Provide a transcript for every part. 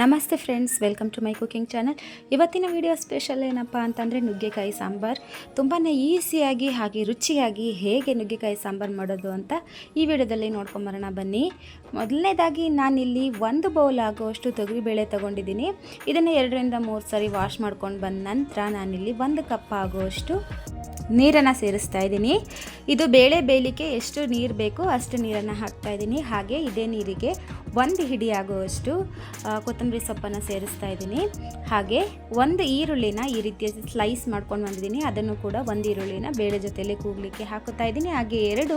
ನಮಸ್ತೆ friends, welcome to my cooking channel. ಇವತ್ತಿನ video special ಏನಪ್ಪ ಅಂತಂದರೆ ನುಗ್ಗೆಕಾಯಿ ಸಾಂಬಾರ್. ತುಂಬಾ ಈಸಿಯಾಗಿ ಹಾಗೆ ರುಚಿಯಾಗಿ ಹೇಗೆ ನುಗ್ಗೆಕಾಯಿ ಸಾಂಬಾರು ಮಾಡೋದು ಅಂತ ಈ ವಿಡಿಯೋದಲ್ಲಿ ನೋಡ್ಕೊಂಬರೋಣ ಬನ್ನಿ. ಮೊದಲನೇದಾಗಿ ನಾನಿಲ್ಲಿ ಒಂದು ಬೌಲ್ ಆಗುವಷ್ಟು ತೊಗರಿಬೇಳೆ ತೊಗೊಂಡಿದ್ದೀನಿ. ಇದನ್ನು ಎರಡರಿಂದ ಮೂರು ಸಾರಿ ವಾಶ್ ಮಾಡ್ಕೊಂಡು ಬಂದ ನಂತರ ನಾನಿಲ್ಲಿ ಒಂದು ಕಪ್ ಆಗುವಷ್ಟು ನೀರನ್ನು ಸೇರಿಸ್ತಾ ಇದ್ದೀನಿ. ಇದು ಬೇಳೆ ಬೇಯಲಿಕ್ಕೆ ಎಷ್ಟು ನೀರು ಬೇಕೋ ಅಷ್ಟು ನೀರನ್ನು ಹಾಕ್ತಾ ಇದ್ದೀನಿ. ಹಾಗೆ ಇದೇ ನೀರಿಗೆ ಒಂದು ಹಿಡಿ ಆಗುವಷ್ಟು ಕೊತ್ತಂಬರಿ ಸೊಪ್ಪನ್ನು ಸೇರಿಸ್ತಾ ಇದ್ದೀನಿ. ಹಾಗೆ ಒಂದು ಈರುಳ್ಳಿನ ಈ ರೀತಿಯ ಸ್ಲೈಸ್ ಮಾಡ್ಕೊಂಡು ಬಂದಿದ್ದೀನಿ. ಅದನ್ನು ಕೂಡ ಒಂದು ಈರುಳ್ಳಿನ ಬೇಳೆ ಜೊತೆಯಲ್ಲಿ ಕೂಗಲಿಕ್ಕೆ ಹಾಕುತ್ತಾ ಇದ್ದೀನಿ. ಹಾಗೆ ಎರಡು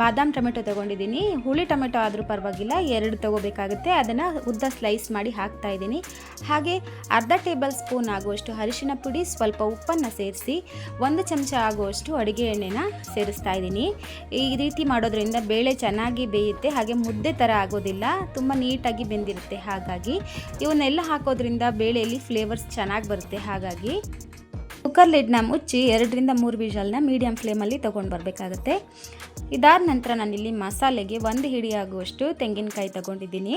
ಬಾದಾಮ್ ಟೊಮೆಟೊ ತೊಗೊಂಡಿದ್ದೀನಿ. ಹುಳಿ ಟೊಮೆಟೊ ಆದರೂ ಪರವಾಗಿಲ್ಲ, ಎರಡು ತೊಗೋಬೇಕಾಗುತ್ತೆ. ಅದನ್ನು ಉದ್ದ ಸ್ಲೈಸ್ ಮಾಡಿ ಹಾಕ್ತಾ ಇದ್ದೀನಿ. ಹಾಗೆ ಅರ್ಧ ಟೇಬಲ್ ಸ್ಪೂನ್ ಆಗುವಷ್ಟು ಅರಿಶಿನ ಪುಡಿ, ಸ್ವಲ್ಪ ಉಪ್ಪನ್ನು ಸೇರಿಸಿ ಒಂದು ಚಮಚ ಆಗುವಷ್ಟು ಅಡುಗೆ ಎಣ್ಣೆನ ಸೇರಿಸ್ತಾ ಇದ್ದೀನಿ. ಈ ರೀತಿ ಮಾಡೋದ್ರಿಂದ ಬೇಳೆ ಚೆನ್ನಾಗಿ ಬೇಯುತ್ತೆ. ಹಾಗೆ ಮುದ್ದೆ ಥರ ಆಗೋದಿಲ್ಲ. ತುಂಬ ನೀಟಾಗಿ ಬೆಂದಿರುತ್ತೆ. ಹಾಗಾಗಿ ಇವನ್ನೆಲ್ಲ ಹಾಕೋದ್ರಿಂದ ಬೇಳೆಯಲ್ಲಿ ಫ್ಲೇವರ್ಸ್ ಚೆನ್ನಾಗಿ ಬರುತ್ತೆ. ಹಾಗಾಗಿ ಕುಕ್ಕರ್ ಲಿಡ್ನ ಮುಚ್ಚಿ ಎರಡರಿಂದ ಮೂರು ವಿಷಲ್ನ ಮೀಡಿಯಂ ಫ್ಲೇಮಲ್ಲಿ ತೊಗೊಂಡು ಬರಬೇಕಾಗತ್ತೆ. ಇದಾದ ನಂತರ ನಾನಿಲ್ಲಿ ಮಸಾಲೆಗೆ ಒಂದು ಹಿಡಿಯಾಗುವಷ್ಟು ತೆಂಗಿನಕಾಯಿ ತಗೊಂಡಿದ್ದೀನಿ.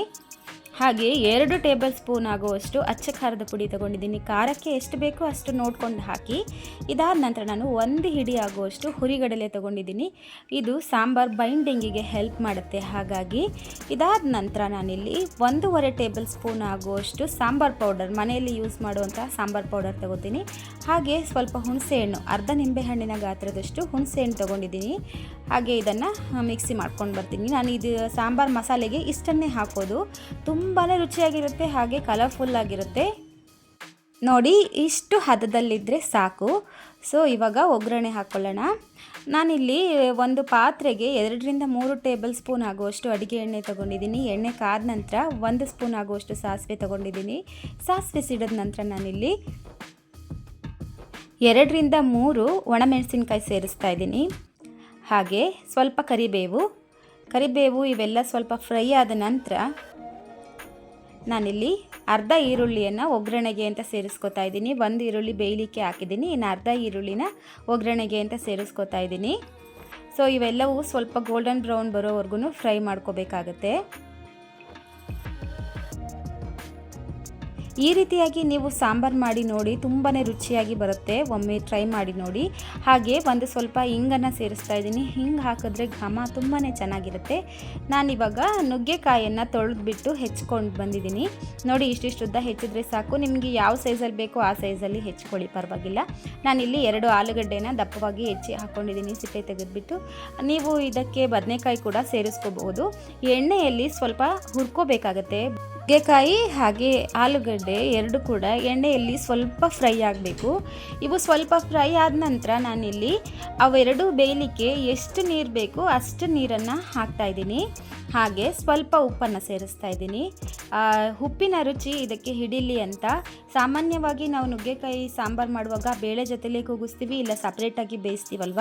ಹಾಗೆ ಎರಡು ಟೇಬಲ್ ಸ್ಪೂನ್ ಆಗುವಷ್ಟು ಅಚ್ಚ ಖಾರದ ಪುಡಿ ತಗೊಂಡಿದ್ದೀನಿ. ಖಾರಕ್ಕೆ ಎಷ್ಟು ಬೇಕೋ ಅಷ್ಟು ನೋಡ್ಕೊಂಡು ಹಾಕಿ. ಇದಾದ ನಂತರ ನಾನು ಒಂದು ಹಿಡಿ ಆಗುವಷ್ಟು ಹುರಿಗಡಲೆ ತಗೊಂಡಿದ್ದೀನಿ. ಇದು ಸಾಂಬಾರ್ ಬೈಂಡಿಂಗಿಗೆ ಹೆಲ್ಪ್ ಮಾಡುತ್ತೆ. ಹಾಗಾಗಿ ಇದಾದ ನಂತರ ನಾನಿಲ್ಲಿ ಒಂದೂವರೆ ಟೇಬಲ್ ಸ್ಪೂನ್ ಆಗುವಷ್ಟು ಸಾಂಬಾರ್ ಪೌಡರ್, ಮನೆಯಲ್ಲಿ ಯೂಸ್ ಮಾಡುವಂಥ ಸಾಂಬಾರ್ ಪೌಡರ್ ತಗೋತೀನಿ. ಹಾಗೆ ಸ್ವಲ್ಪ ಹುಣಸೆಹಣ್ಣು ಅರ್ಧ ನಿಂಬೆಹಣ್ಣಿನ ಗಾತ್ರದಷ್ಟು ಹುಣಸೆಹಣ್ಣು ತೊಗೊಂಡಿದ್ದೀನಿ. ಹಾಗೆ ಇದನ್ನು ಮಿಕ್ಸಿ ಮಾಡ್ಕೊಂಡು ಬರ್ತೀನಿ. ನಾನು ಇದು ಸಾಂಬಾರ್ ಮಸಾಲೆಗೆ ಇಷ್ಟನ್ನೇ ಹಾಕೋದು. ರುಚಿಯಾಗಿರುತ್ತೆ, ಹಾಗೆ ಕಲರ್ಫುಲ್ ಆಗಿರುತ್ತೆ. ನೋಡಿ, ಇಷ್ಟು ಹದದಲ್ಲಿದ್ದರೆ ಸಾಕು. ಸೊ ಇವಾಗ ಒಗ್ಗರಣೆ ಹಾಕ್ಕೊಳ್ಳೋಣ ನಾನಿಲ್ಲಿ ಒಂದು ಪಾತ್ರೆಗೆ ಎರಡರಿಂದ ಮೂರು ಟೇಬಲ್ ಸ್ಪೂನ್ ಆಗುವಷ್ಟು ಅಡುಗೆ ಎಣ್ಣೆ ತೊಗೊಂಡಿದ್ದೀನಿ. ಎಣ್ಣೆ ಕಾದ ನಂತರ ಒಂದು ಸ್ಪೂನ್ ಆಗುವಷ್ಟು ಸಾಸಿವೆ ತೊಗೊಂಡಿದ್ದೀನಿ. ಸಾಸಿವೆ ಸಿಡಿದ ನಂತರ ನಾನಿಲ್ಲಿ ಎರಡರಿಂದ ಮೂರು ಒಣಮೆಣಸಿನ್ಕಾಯಿ ಸೇರಿಸ್ತಾ ಇದ್ದೀನಿ. ಹಾಗೆ ಸ್ವಲ್ಪ ಕರಿಬೇವು. ಕರಿಬೇವು ಇವೆಲ್ಲ ಸ್ವಲ್ಪ ಫ್ರೈ ಆದ ನಂತರ ನಾನಿಲ್ಲಿ ಅರ್ಧ ಈರುಳ್ಳಿಯನ್ನು ಒಗ್ಗರಣೆಗೆ ಅಂತ ಸೇರಿಸ್ಕೊತಾ ಇದ್ದೀನಿ. ಒಂದು ಈರುಳ್ಳಿ ಬೇಯಲಿಕ್ಕೆ ಹಾಕಿದ್ದೀನಿ. ಇನ್ನು ಅರ್ಧ ಈರುಳ್ಳಿನ ಒಗ್ಗರಣೆಗೆ ಅಂತ ಸೇರಿಸ್ಕೊತಾ ಇದ್ದೀನಿ. ಸೊ ಇವೆಲ್ಲವೂ ಸ್ವಲ್ಪ ಗೋಲ್ಡನ್ ಬ್ರೌನ್ ಬರೋವರೆಗೂ ಫ್ರೈ ಮಾಡ್ಕೋಬೇಕಾಗತ್ತೆ. ಈ ರೀತಿಯಾಗಿ ನೀವು ಸಾಂಬಾರು ಮಾಡಿ ನೋಡಿ ತುಂಬಾ ರುಚಿಯಾಗಿ ಬರುತ್ತೆ. ಒಮ್ಮೆ ಟ್ರೈ ಮಾಡಿ ನೋಡಿ. ಹಾಗೆ ಒಂದು ಸ್ವಲ್ಪ ಹಿಂಗನ್ನು ಸೇರಿಸ್ತಾ ಇದ್ದೀನಿ. ಹಿಂಗೆ ಹಾಕಿದ್ರೆ ಘಮ ತುಂಬಾ ಚೆನ್ನಾಗಿರುತ್ತೆ. ನಾನಿವಾಗ ನುಗ್ಗೆಕಾಯನ್ನು ತೊಳೆದ್ಬಿಟ್ಟು ಹೆಚ್ಕೊಂಡು ಬಂದಿದ್ದೀನಿ. ನೋಡಿ ಇಷ್ಟಿಷ್ಟುದ್ದ ಹೆಚ್ಚಿದ್ರೆ ಸಾಕು. ನಿಮಗೆ ಯಾವ ಸೈಜಲ್ಲಿ ಬೇಕೋ ಆ ಸೈಜಲ್ಲಿ ಹೆಚ್ಕೊಳ್ಳಿ, ಪರವಾಗಿಲ್ಲ. ನಾನಿಲ್ಲಿ ಎರಡು ಆಲೂಗಡ್ಡೆನ ದಪ್ಪವಾಗಿ ಹೆಚ್ಚಿ ಹಾಕ್ಕೊಂಡಿದ್ದೀನಿ ಸಿಪ್ಪೆ ತೆಗೆದುಬಿಟ್ಟು ನೀವು ಇದಕ್ಕೆ ಬದನೆಕಾಯಿ ಕೂಡ ಸೇರಿಸ್ಕೋಬಹುದು. ಎಣ್ಣೆಯಲ್ಲಿ ಸ್ವಲ್ಪ ಹುರ್ಕೋಬೇಕಾಗತ್ತೆ. ನುಗ್ಗೆಕಾಯಿ ಹಾಗೆ ಆಲೂಗಡ್ಡೆ ಎರಡು ಕೂಡ ಎಣ್ಣೆಯಲ್ಲಿ ಸ್ವಲ್ಪ ಫ್ರೈ ಆಗಬೇಕು. ಇವು ಸ್ವಲ್ಪ ಫ್ರೈ ಆದ ನಂತರ ನಾನಿಲ್ಲಿ ಅವೆರಡು ಬೇಯಲಿಕ್ಕೆ ಎಷ್ಟು ನೀರು ಬೇಕು ಅಷ್ಟು ನೀರನ್ನು ಹಾಕ್ತಾ ಇದ್ದೀನಿ. ಹಾಗೆ ಸ್ವಲ್ಪ ಉಪ್ಪನ್ನು ಸೇರಿಸ್ತಾ ಇದ್ದೀನಿ. ಉಪ್ಪಿನ ರುಚಿ ಇದಕ್ಕೆ ಹಿಡಿಲಿ ಅಂತ. ಸಾಮಾನ್ಯವಾಗಿ ನಾವು ನುಗ್ಗೆಕಾಯಿ, ಸಾಂಬಾರು ಮಾಡುವಾಗ ಬೇಳೆ ಜೊತೆಲೇ ಕೂಗಿಸ್ತೀವಿ, ಇಲ್ಲ ಸಪ್ರೇಟಾಗಿ ಬೇಯಿಸ್ತೀವಲ್ವ?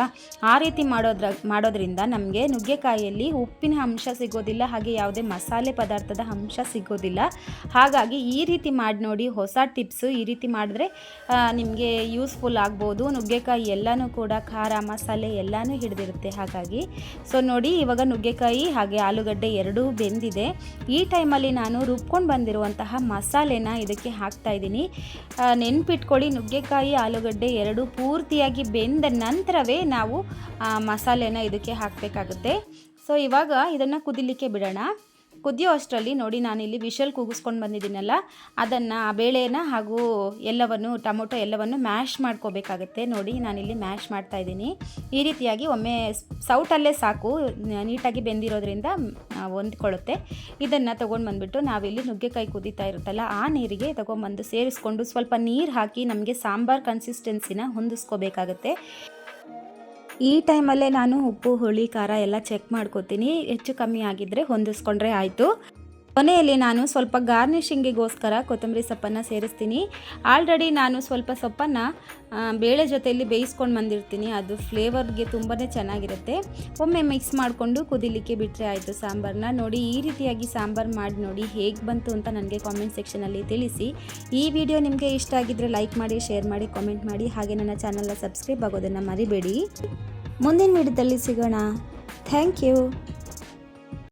ಆ ರೀತಿ ಮಾಡೋದ್ರ, ಮಾಡೋದ್ರಿಂದ ನಮಗೆ ನುಗ್ಗೆಕಾಯಿಯಲ್ಲಿ ಉಪ್ಪಿನ ಅಂಶ ಸಿಗೋದಿಲ್ಲ, ಹಾಗೆ ಯಾವುದೇ ಮಸಾಲೆ ಪದಾರ್ಥದ ಅಂಶ ಸಿಗೋದಿಲ್ಲ. ಹಾಗಾಗಿ ಈ ರೀತಿ ಮಾಡಿ ನೋಡಿ, ಹೊಸ ಟಿಪ್ಸು ಈ ರೀತಿ ಮಾಡಿದ್ರೆ ನಿಮಗೆ ಯೂಸ್ಫುಲ್ ಆಗ್ಬೋದು. ನುಗ್ಗೆಕಾಯಿ ಎಲ್ಲನೂ ಕೂಡ ಖಾರ, ಮಸಾಲೆ ಎಲ್ಲನೂ ಹಿಡಿದಿರುತ್ತೆ ಹಾಗಾಗಿ. ಸೊ ನೋಡಿ ಇವಾಗ ನುಗ್ಗೆಕಾಯಿ ಹಾಗೆ ಆಲೂಗಡ್ಡೆ ಎರಡೂ ಬೆಂದಿದೆ. ಈ ಟೈಮಲ್ಲಿ ನಾನು ರುಬ್ಕೊಂಡು ಬಂದಿರುವಂತಹ ಮಸಾಲೆನ ಇದಕ್ಕೆ ಹಾಕ್ತಾ ಇದ್ದೀನಿ. ನೆನ್ಪಿಟ್ಕೊಳ್ಳಿ, ನುಗ್ಗೆಕಾಯಿ, ಆಲೂಗಡ್ಡೆ ಎರಡು ಪೂರ್ತಿಯಾಗಿ ಬೆಂದ ನಂತರವೇ ನಾವು ಮಸಾಲೆನ ಇದಕ್ಕೆ ಹಾಕಬೇಕಾಗುತ್ತೆ. ಸೊ ಇವಾಗ ಇದನ್ನು ಕುದಿಲಿಕ್ಕೆ ಬಿಡೋಣ. ಕುದಿಯೋ ಅಷ್ಟರಲ್ಲಿ ನೋಡಿ ನಾನಿಲ್ಲಿ ವಿಷಲ್ ಕೂಗಿಸ್ಕೊಂಡು ಬಂದಿದ್ದೀನಲ್ಲ, ಅದನ್ನು ಆ ಬೇಳೆನ ಹಾಗೂ ಎಲ್ಲವನ್ನು, ಟೊಮೊಟೊ ಎಲ್ಲವನ್ನು ಮ್ಯಾಶ್ ಮಾಡ್ಕೋಬೇಕಾಗತ್ತೆ. ನೋಡಿ ನಾನಿಲ್ಲಿ ಮ್ಯಾಶ್ ಮಾಡ್ತಾ ಇದ್ದೀನಿ. ಈ ರೀತಿಯಾಗಿ ಒಮ್ಮೆ ಸೌಟಲ್ಲೇ ಸಾಕು. ನೀಟಾಗಿ ಬೆಂದಿರೋದ್ರಿಂದ ಹೊಂದ್ಕೊಳ್ಳುತ್ತೆ. ಇದನ್ನು ತೊಗೊಂಡು ಬಂದುಬಿಟ್ಟು ನಾವಿಲ್ಲಿ ನುಗ್ಗೆಕಾಯಿ ಕುದೀತಾ ಇರುತ್ತಲ್ಲ, ಆ ನೀರಿಗೆ ತೊಗೊಂಬಂದು ಸೇರಿಸ್ಕೊಂಡು ಸ್ವಲ್ಪ ನೀರು ಹಾಕಿ ನಮಗೆ ಸಾಂಬಾರ್ ಕನ್ಸಿಸ್ಟೆನ್ಸಿನ ಹೊಂದಿಸ್ಕೋಬೇಕಾಗತ್ತೆ. ಈ ಟೈಮಲ್ಲೇ ನಾನು ಉಪ್ಪು ಹುಳಿ ಖಾರ ಎಲ್ಲ ಚೆಕ್ ಮಾಡ್ಕೋತೀನಿ. ಹೆಚ್ಚು ಕಮ್ಮಿ ಆಗಿದ್ದರೆ ಹೊಂದಿಸ್ಕೊಂಡ್ರೆ ಆಯಿತು. ಕೊನೆಯಲ್ಲಿ ನಾನು ಸ್ವಲ್ಪ ಗಾರ್ನಿಷಿಂಗಿಗೋಸ್ಕರ ಕೊತ್ತಂಬರಿ ಸೊಪ್ಪನ್ನು ಸೇರಿಸ್ತೀನಿ. ಆಲ್ರೆಡಿ ನಾನು ಸ್ವಲ್ಪ ಸೊಪ್ಪನ್ನು ಬೇಳೆ ಜೊತೆಯಲ್ಲಿ ಬೇಯಿಸ್ಕೊಂಡು ಬಂದಿರ್ತೀನಿ. ಅದು ಫ್ಲೇವರ್ಗೆ ತುಂಬಾ ಚೆನ್ನಾಗಿರುತ್ತೆ. ಒಮ್ಮೆ ಮಿಕ್ಸ್ ಮಾಡಿಕೊಂಡು ಕುದಿಲಿಕ್ಕೆ ಬಿಟ್ಟರೆ ಆಯಿತು ಸಾಂಬಾರನ್ನ ನೋಡಿ, ಈ ರೀತಿಯಾಗಿ ಸಾಂಬಾರು ಮಾಡಿ ನೋಡಿ ಹೇಗೆ ಬಂತು ಅಂತ ನನಗೆ ಕಾಮೆಂಟ್ ಸೆಕ್ಷನಲ್ಲಿ ತಿಳಿಸಿ. ಈ ವಿಡಿಯೋ ನಿಮಗೆ ಇಷ್ಟ ಆಗಿದ್ದರೆ ಲೈಕ್ ಮಾಡಿ ಶೇರ್ ಮಾಡಿ ಕಾಮೆಂಟ್ ಮಾಡಿ. ಹಾಗೆ ನನ್ನ ಚಾನಲ್ನ ಸಬ್ಸ್ಕ್ರೈಬ್ ಆಗೋದನ್ನು ಮರಿಬೇಡಿ. ಮುಂದಿನ ವಿಡಿಯೋದಲ್ಲಿ ಸಿಗೋಣ. Thank you